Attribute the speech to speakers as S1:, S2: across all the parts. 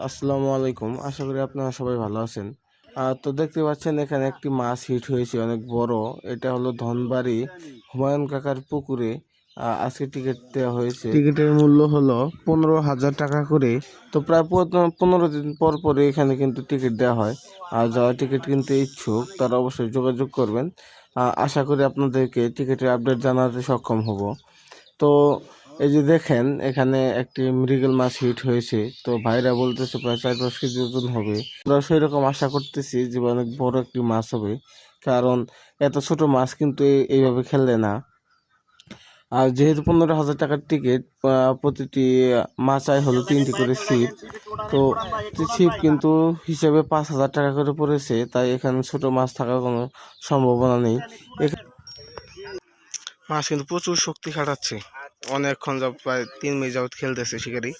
S1: আসসালামু আলাইকুম আশা করি আপনারা সবাই ভালো আছেন। তো দেখতে পাচ্ছেন এখানে একটি মাছ হিট হয়েছে অনেক বড়। এটা হলো ধনবাড়ি হুমায়ুন কাকার পুকুরে। আজকে টিকিট দেওয়া হয়েছে। টিকিটের মূল্য হলো পনেরো হাজার টাকা করে। তো প্রায় পনেরো- পনেরো দিন পর পরে এখানে কিন্তু টিকিট দেওয়া হয়। আর যারা টিকিট কিনতে ইচ্ছুক তারা অবশ্যই যোগাযোগ করবেন। আশা করি আপনাদেরকে টিকিটের আপডেট জানাতে সক্ষম হব। তো এই যে দেখেন, এখানে একটি মৃগেল মাছ হিট হয়েছে। তো ভাইরা বলতেছে প্রায় চার পাঁচ কেজি ওজন হবে। আমরা সেই রকম আশা করতেছি যে অনেক বড় একটি মাছ হবে। কারণ এত ছোট মাছ কিন্তু এইভাবে খেললে না। আর যেহেতু পনেরো হাজার টাকার টিকিট প্রতিটি মাচায় হলো তিনটি করে সিট তো ছিপ কিন্তু হিসেবে পাঁচ হাজার টাকা করে পড়েছে, তাই এখানে ছোট মাছ থাকার কোনো সম্ভাবনা নেই। মাছ কিন্তু প্রচুর শক্তি খাটাচ্ছে। অনেকক্ষণ যাব প্রায় তিন মিনিট যাবত খেলতেছে শিকারি।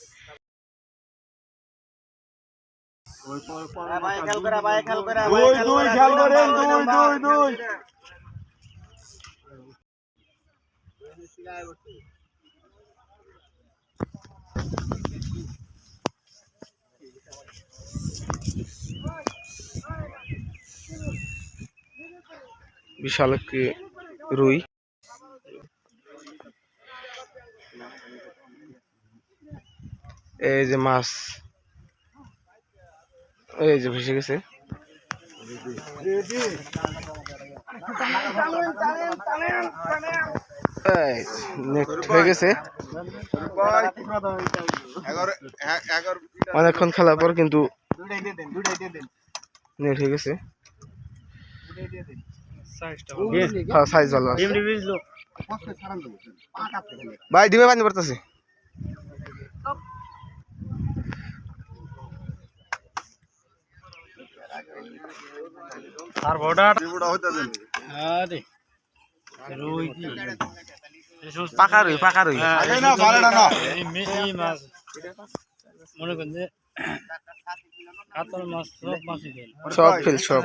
S1: বিশাল একটি রুই। এই যে মাছ। এই যে ভেসে গেছে। হয়ে গেছে। অনেকক্ষণ খেলার পর কিন্তু নেট হয়ে গেছে। সাইজ ভালো ভাই ডিমে পানি পড়তেছে। পাকা রুই পাকা রুই।
S2: মনে করেন মাছ সব
S1: ফিল সব।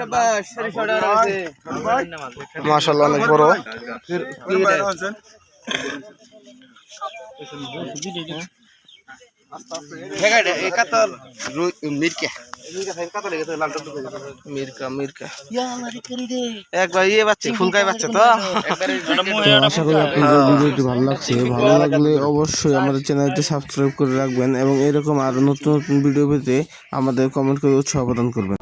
S1: মাশাল্লাহ অনেক বড়। মিরকা। মিরকা একবার ইয়ে বাচ্চা ফুলকাই বাচ্চা তো। আশা করি আপনাদের ভিডিওটি ভালো লাগছে। ভালো লাগলে অবশ্যই আমাদের চ্যানেলটি সাবস্ক্রাইব করে রাখবেন এবং এরকম আরও নতুন নতুন ভিডিও পেতে আমাদের কমেন্ট করে উৎসাহ প্রদান করবেন।